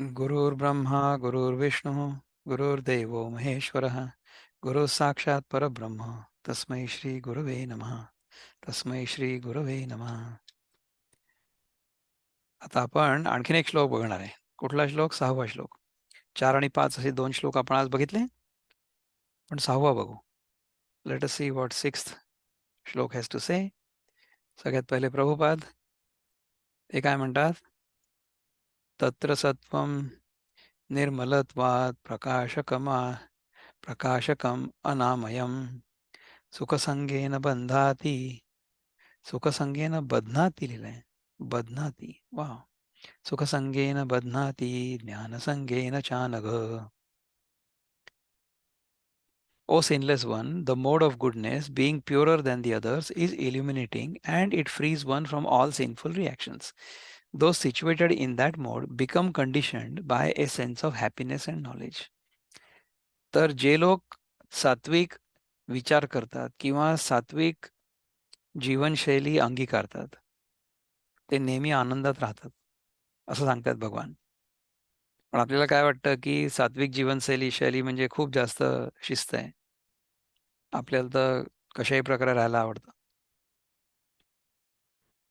गुरुर्ब्रह्मा गुरुर्विष्णुः गुरुर्देवो महेश्वरः गुरुः साक्षात् परब्रह्म तस्मै श्री गुरुवे नमः तस्मै श्री गुरुवे नमः. आता आपण आणखीन एक श्लोक बघणार आहे. कुठला श्लोक? सहावा श्लोक. चार आणि पाच असे दोन श्लोक आपण आज बघितले? पण सहावा बघू. Let us see what sixth श्लोक हॅज टू से सगळ्यात पहिले प्रभुपाद ते काय म्हणतात? तत्र सत्वम निर्मलत्वात् प्रकाशकमा प्रकाशकम अनामयम सुखसंगेन बंधाती सुखसंगेन बध्नाती लिहिलंय बध्नाती वा सुखसंगेन बध्नाती ज्ञानसंगेन चानघ O sinless one, the mode of goodness, being purer than the others, is illuminating and it frees one from all sinful reactions. Those situated in that mode become conditioned by a sense of happiness and knowledge. तर जे लोक सात्विक विचार करतात किंवा सात्विक जीवनशैली अंगीकारतात ते नेहमी आनंदात राहतात असं सांगतात भगवान. पण आपल्याला काय वाटतं की सात्विक जीवनशैली शैली म्हणजे खूप जास्त शिस्त आहे. आपल्याला तर कशाही प्रकारे राहायला आवडतं.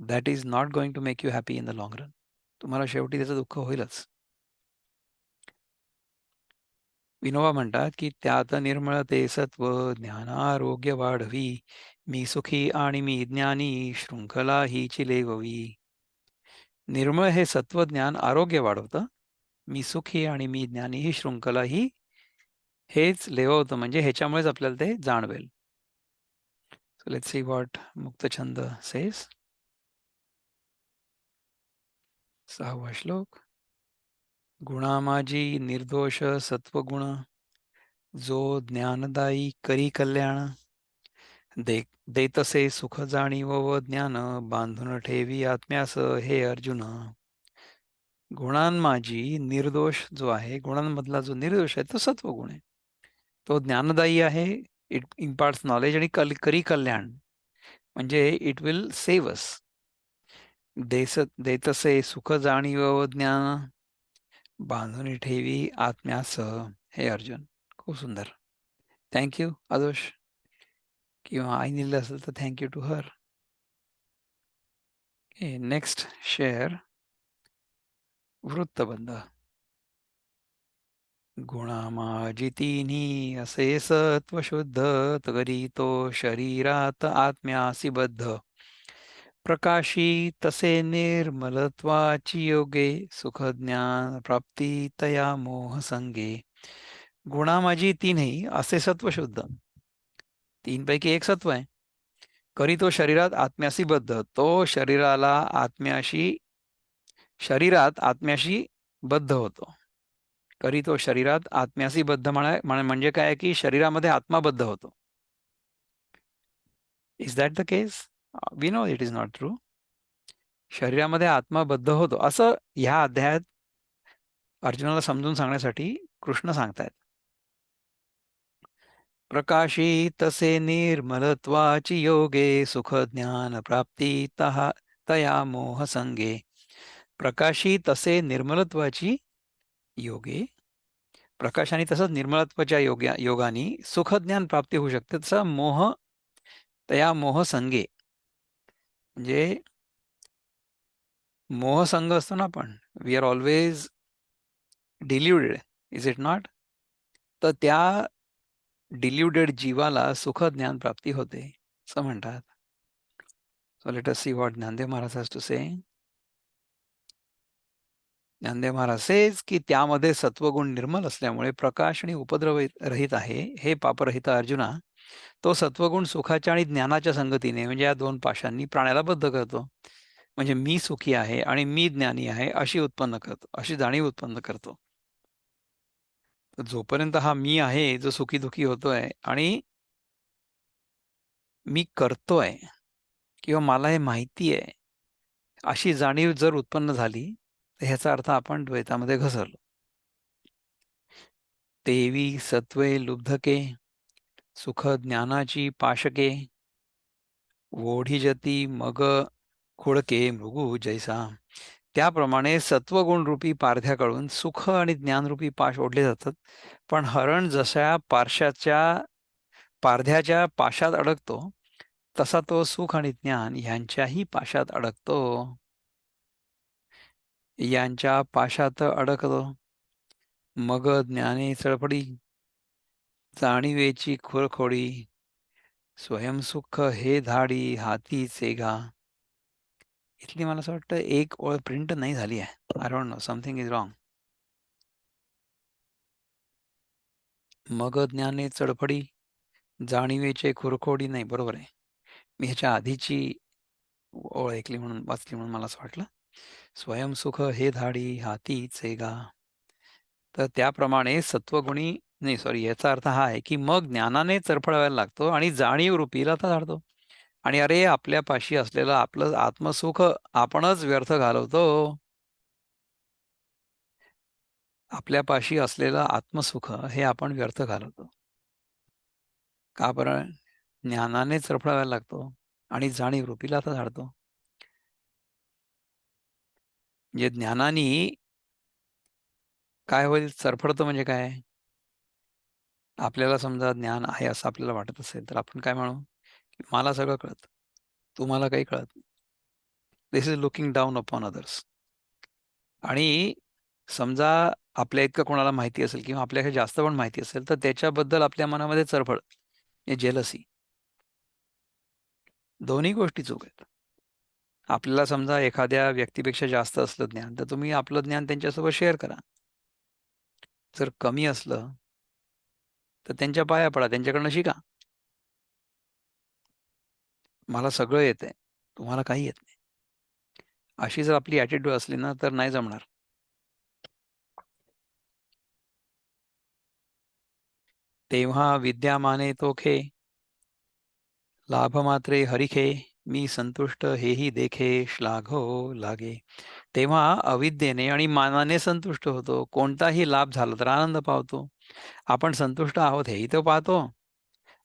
That is not going to make you happy in the long run तुम्हाला शेवटी त्याचं दुःख होईलच. विनोबा म्हणतात की त्यात निर्मळ ते सत्व ज्ञानारोग्य वाढवी मी सुखी आणि मी ज्ञानी शृंखला ही चिलेववी निर्मळ हे सत्वज्ञान आरोग्य वाढवतं मी सुखी आणि मी ज्ञानी ही शृंखला ही हेच लेववतं म्हणजे ह्याच्यामुळेच आपल्याला ते जाणवेल. सो लेट सी व्हॉट मुक्तछंद सेस सहावा श्लोक. गुणामाजी निर्दोष सत्वगुण जो ज्ञानदायी करी कल्याण. दे देतसे सुख जाणीव व ज्ञान बांधून ठेवी आत्म्यास हे अर्जुन. गुणांमाजी निर्दोष जो आहे गुणांमधला जो निर्दोष आहे तो सत्वगुण आहे. तो ज्ञानदायी आहे इट इम्पार्ट्स नॉलेज आणि कल करी कल्याण. म्हणजे इट विल सेव्ह अस देस देतसे सुख जाणीव ज्ञान बांधून ठेवी आत्म्यासह हे अर्जुन खूप सुंदर. थँक्यू आदोष किंवा आई लिहिलं असेल तर thank you to her next share वृत्तबंध. गुणामाजितीनी असे सत्व शुद्ध तरी तो शरीरात आत्म्यासी बद्ध. प्रकाशी तसे निर्मलत्वाची योगे सुख ज्ञान प्राप्ती तया मोह संगे. गुणामाजी तीनही असे सत्व शुद्ध. तीन पैकी एक सत्व आहे. करी तो शरीरात आत्म्याशी बद्ध. तो शरीराला आत्म्याशी शरीरात आत्म्याशी बद्ध होतो. करी तो शरीरात आत्म्याशी बद्ध म्हणा म्हणजे काय की शरीरामध्ये आत्माबद्ध होतो. Is that the case we know it is not true शरीरामध्ये आत्माबद्ध होतो. असं ह्या अध्यायात अर्जुनाला समजून सांगण्यासाठी कृष्ण सांगतायत. प्रकाशी तसे निर्मलत्वाची योगे सुख ज्ञान प्राप्ती तया मोह संगे. प्रकाशी तसे निर्मलत्वाची योगे? प्रकाशाने तसंच निर्मलत्वाच्या योग्या योगाने सुखज्ञान प्राप्ती होऊ शकते. तसं मोह तया मोह संगे. म्हणजे मोहसंग असतो ना आपण we are always deluded is it not तर त्या डिल्युडेड जीवाला सुख ज्ञान प्राप्ती होते असं म्हणतात. So let us see what Dnyandev Maharaj has to say Dnyandev Maharaj says की त्यामध्ये सत्वगुण निर्मल असल्यामुळे प्रकाश आणि उपद्रव रहित आहे. हे पापरहित अर्जुना तो सत्वगुण सुखाच्या आणि ज्ञानाच्या संगतीने म्हणजे या दोन पाशांनी प्राण्याला बद्ध करतो. म्हणजे मी सुखी आहे आणि मी ज्ञानी आहे अशी उत्पन्न करतो अशी जाणीव उत्पन्न करतो. जोपर्यंत हा मी आहे जो सुखी दुखी होतोय आणि मी करतोय किंवा मला हे माहिती आहे अशी जाणीव जर उत्पन्न झाली तर ह्याचा अर्थ आपण द्वैतामध्ये घसरलो. तेवी सत्वे लुब्धके सुख ज्ञानाची पाशके. ओढी जती मग खुळके मृगू जैसा. त्याप्रमाणे सत्वगुणरूपी पारध्याकडून सुख आणि ज्ञानरूपी पाश ओढले जातात. पण हरण जशा पारशाच्या पारध्याच्या पाशात अडकतो तसा तो सुख आणि ज्ञान यांच्याही पाशात अडकतो. यांच्या पाशात अडकतो मग ज्ञाने चळपडी जाणीवेची खुरखोडी स्वयंसुख हे धाडी हाती चेगा इथली मला असं वाटतं एक ओळ प्रिंट नाही झाली आहे. I don't know something is wrong मग ज्ञाने चढफडी जाणीवेचे खुरखोडी नाही बरोबर आहे. मी ह्याच्या आधीची ओळ ऐकली म्हणून वाचली म्हणून मला असं वाटलं. स्वयंसुख हे धाडी हाती गा तर त्याप्रमाणे सत्वगुणी नाही सॉरी याचा अर्थ हा आहे की मग ज्ञानाने चरफळायला लागतो आणि जाणीव रुपीला तर धाडतो. आणि अरे आपल्या पाशी असलेलं आपलं आत्मसुख आपणच व्यर्थ घालवतो. आपल्या पाशी असलेलं आत्मसुख हे आपण व्यर्थ घालवतो. का बरं? ज्ञानाने चरफळायला लागतो आणि जाणीव रूपीला आता झाडतो म्हणजे ज्ञानाने काय होईल? चरफडतं म्हणजे काय? आपल्याला समजा ज्ञान आहे असं आपल्याला वाटत असेल तर आपण काय म्हणू? की मला सगळं कळत. तुम्हाला काही कळत this is looking down upon others आणि समजा आपल्या इतकं कोणाला माहिती असेल किंवा आपल्याकडे जास्त पण माहिती असेल तर त्याच्याबद्दल आपल्या मनामध्ये चरफड जेलसी म्हणजे दोन्ही गोष्टी चूक आहेत. आपल्याला समजा एखाद्या व्यक्तीपेक्षा जास्त असलं ज्ञान तर तुम्ही आपलं ज्ञान त्यांच्यासोबत शेअर करा. जर कमी असलं तर त्यांच्या पाया पडा त्यांच्याकडनं शिका. मला सगळं येत आहे तुम्हाला काही येत नाही. अशी जर आपली ॲटिट्यूड असली ना तर नाही जमणार. तेव्हा विद्यामाने तोखे लाभ मात्रे हरिखे. मी संतुष्ट हेही देखे. श्लाघो लागे. तेव्हा अविद्येने आणि मानाने संतुष्ट होतो. कोणताही लाभ झाला तर आनंद पावतो. आपण संतुष्ट आहोत हेही तो पाहतो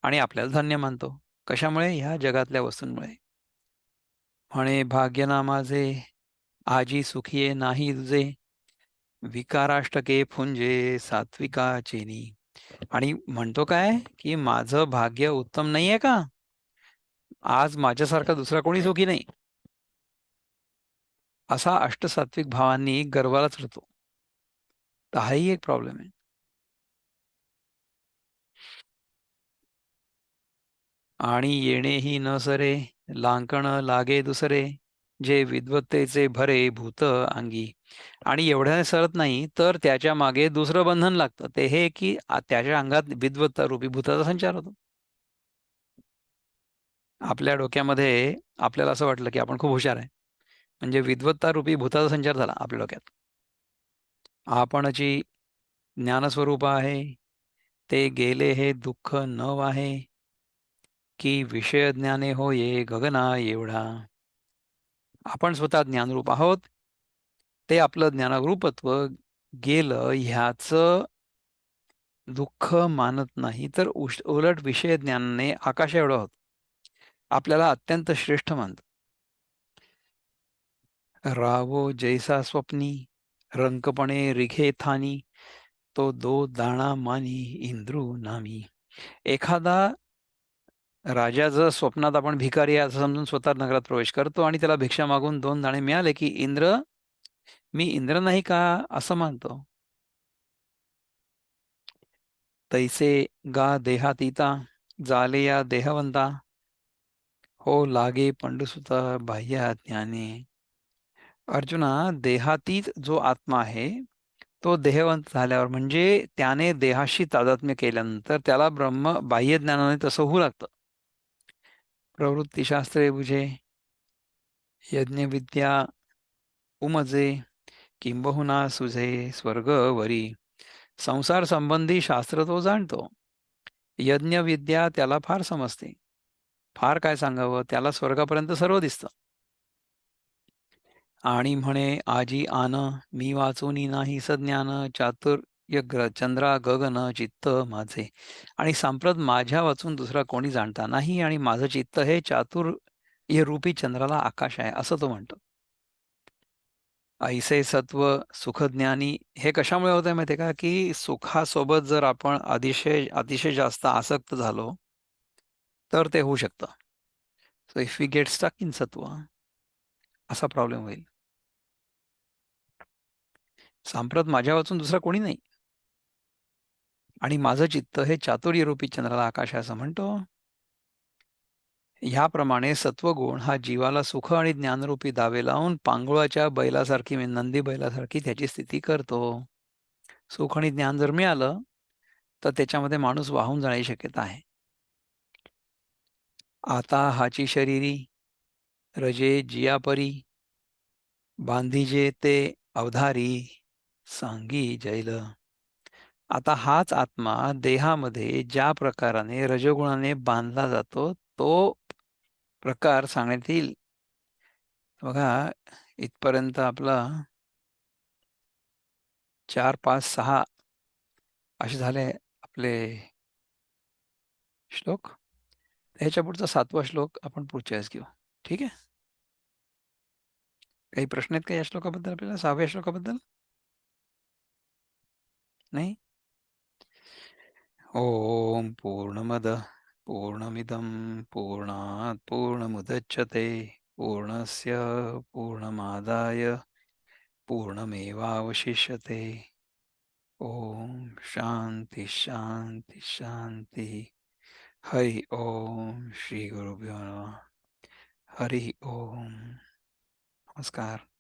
आणि आपल्याला धन्य मानतो. कशामुळे? ह्या जगातल्या वस्तूंमुळे. म्हणे भाग्यना माझे आजी सुखीये नाही तुझे विकाराष्टके फुंजे सात्विका चेनी. आणि म्हणतो काय? की माझं भाग्य उत्तम नाहीये का? आज माझ्यासारखा दुसरा कोणी सुखी नाही. असा अष्टसात्विक भावांनी गर्वाला चढतो तर हाही एक प्रॉब्लेम आहे. आणि येणेही न सरे लांकण लागे दुसरे जे विद्वत्तेचे भरे भूत अंगी. आणि एवढ्या सरत नाही तर त्याच्यामागे दुसरं बंधन लागतं. ते हे की त्याच्या अंगात विद्वत्ता रूपी भूताचा संचार होतो. आपल्या डोक्यामध्ये आपल्याला असं वाटलं की आपण खूप हुशार आहे. म्हणजे विद्वत्ता रूपी भूताचा संचार झाला आपल्या डोक्यात. आपणची ज्ञानस्वरूप आहे ते गेले हे दुःख नव आहे की विषय ज्ञाने होये गगना एवढा आपण स्वतः ज्ञानरूप आहोत. ते आपलं ज्ञानरूपत्व गेलं ह्याच दुःख मानत नाही तर उलट विषय ज्ञानाने आकाश एवढं होत. आपल्याला अत्यंत श्रेष्ठ मानत. रावो जैसा स्वप्नी रंकपणे रिघे थानी तो दो दाणा मानी इंद्रू नामी. एखादा राजा जर स्वप्नात आपण भिकारी असं समजून स्वतः नगरात प्रवेश करतो आणि त्याला भिक्षा मागून दोन दाणे मिळाले की इंद्र मी इंद्र नाही का असं मानतो? तैसे गा देहातीता जाले या देहवंता हो लागे पंडुसुता बाह्य ज्ञाने। अर्जुना देहातीत जो आत्मा आहे तो देहवंत झाल्यावर म्हणजे त्याने देहाशी तादात्म्य केल्यानंतर त्याला ब्रह्म बाह्य ज्ञानाने तसं होऊ लागतं. प्रवृत्तीशास्त्रे बुझे यज्ञविद्या उमजे किंबहुना सुझे स्वर्गवरी। संसार संबंधी शास्त्र तो जाणतो यज्ञविद्या त्याला फार समजते फार काय सांगावं त्याला स्वर्गापर्यंत सर्व दिसतं। आणि म्हणे आजी आन मी वाचूनी नाही सज्ञान चातुर यग्र चंद्रा गगन चित्त माझे. आणि सांप्रत माझ्या वाचून दुसरा कोणी जाणता नाही आणि माझं चित्त हे चातुर हे रूपी चंद्राला आकाश आहे असं तो म्हणतो. ऐसे सत्व सुखज्ञानी हे कशामुळे होत आहे माहिती का? की सुखासोबत जर आपण अतिशय अतिशय जास्त आसक्त झालो तर ते होऊ शकतं. So if we get stuck in सत्व असा प्रॉब्लेम होईल. सांप्रत माझ्या वाचून दुसरा कोणी नाही. आणि माझं चित्त हे चातुर्य रूपी चंद्राला आकाश असं म्हणतो. ह्याप्रमाणे सत्वगुण हा जीवाला सुख आणि ज्ञानरूपी दावे लावून पांगुळाच्या बैलासारखी म्हणजे नंदी बैलासारखी त्याची स्थिती करतो. सुख आणि ज्ञान जर मिळालं तर त्याच्यामध्ये माणूस वाहून जाण्याची शक्यता आहे. आता हाची शरीरी रजे जियापरी बांधीजे ते अवधारी सांगी जैल. आता हाच आत्मा देहामध्ये ज्या प्रकाराने रजोगुणाने बांधला जातो तो प्रकार सांगण्यात येईल. बघा इथपर्यंत आपला चार पाच सहा असे झाले आपले श्लोक. ह्याच्या पुढचा सातवा श्लोक आपण पुढच्या वेळेस घेऊ. ठीक आहे? काही प्रश्न आहेत का या श्लोकाबद्दल आपल्याला? सहाव्या श्लोकाबद्दल? नाही? ओम पूर्णमद पूर्णमिदं पूर्णात् पूर्णमुदच्छते पूर्णस्य पूर्णमादाय पूर्णमेवावशिष्यते। ओम शांती शांती शांती हरि ओम श्री गुरुभ्यो नमः। हरि ओम नमस्कार।